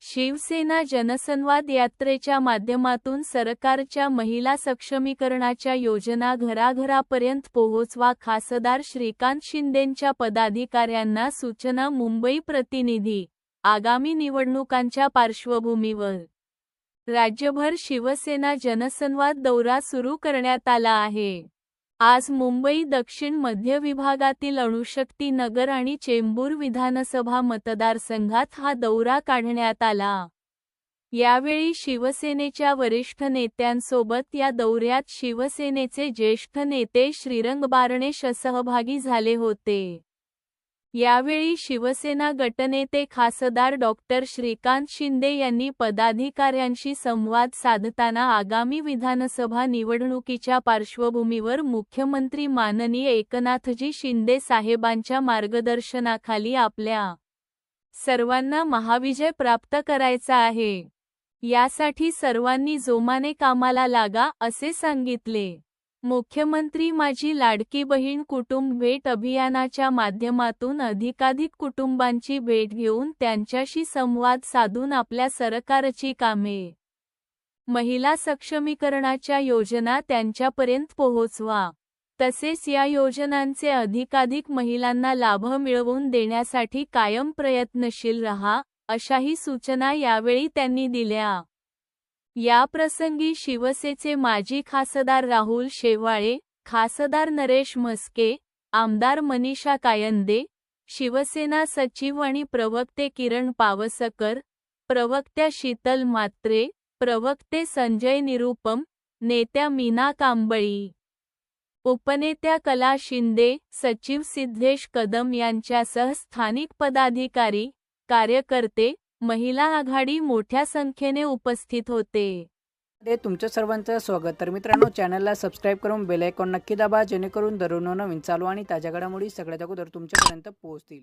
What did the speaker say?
शिवसेना जनसंवाद यात्रेच्या माध्यमातून सरकारच्या महिला सक्षमीकरणाच्या योजना घराघरापर्यंत पोहोचवा खासदार श्रीकांत शिंदेंच्या पदाधिकाऱ्यांना सूचना मुंबई प्रतिनिधी आगामी निवडणुकांच्या पार्श्वभूमीवर. राज्यभर शिवसेना जनसंवाद दौरा सुरू करण्यात आला आहे. आज मुंबई दक्षिण मध्य विभागातील अणुशक्ती नगर आणि चेंबूर विधानसभा मतदारसंघात हा दौरा काढण्यात आला. यावेळी शिवसेनेच्या वरिष्ठ नेत्यांसोबत या दौऱ्यात शिवसेनेचे ज्येष्ठ नेते श्रीरंग बारणेश सहभागी झाले होते. यावेळी शिवसेना गटनेते खासदार डॉक्टर श्रीकांत शिंदे यांनी पदाधिकाऱ्यांशी संवाद साधताना आगामी विधानसभा निवडणुकीच्या पार्श्वभूमीवर मुख्यमंत्री माननीय एकनाथजी शिंदे साहेबांच्या मार्गदर्शनाखाली आपल्या सर्वांना महाविजय प्राप्त करायचा आहे. यासाठी सर्वांनी जोमाने कामाला लागा असे सांगितले. मुख्यमंत्री माझी लाडकी बहीण कुटुंब भेट अभियानाच्या माध्यमातून अधिकाधिक कुटुंबांची भेट घेऊन त्यांच्याशी संवाद साधून आपल्या सरकारची कामे महिला सक्षमीकरणाच्या योजना त्यांच्यापर्यंत पोहोचवा. तसेच या योजनांचे अधिकाधिक महिलांना लाभ मिळवून देण्यासाठी कायम प्रयत्नशील रहा अशाही सूचना यावेळी त्यांनी दिल्या. या प्रसंगी शिवसेचे माजी खासदार राहुल शेवाळे खासदार नरेश म्हस्के आमदार मनीषा कायंदे शिवसेना सचिव आणि प्रवक्ते किरण पावसकर प्रवक्त्या शीतल मात्रे प्रवक्ते संजय निरुपम नेत्या मीना कांबळी. उपनेत्या कला शिंदे सचिव सिद्धेश कदम यांच्यासह स्थानिक पदाधिकारी कार्यकर्ते महिला आघाडी मोठ्या संख्येने उपस्थित होते. मध्ये तुमचं सर्वांचं स्वागत. तर मित्रांनो चॅनलला सबस्क्राईब करून बेल आयकॉन नक्की दाबा जेणेकरून दररोज नवीन चालू आणि ताज्या घडामोडी सगळ्यात अगोदर तुमच्यापर्यंत पोहोचतील.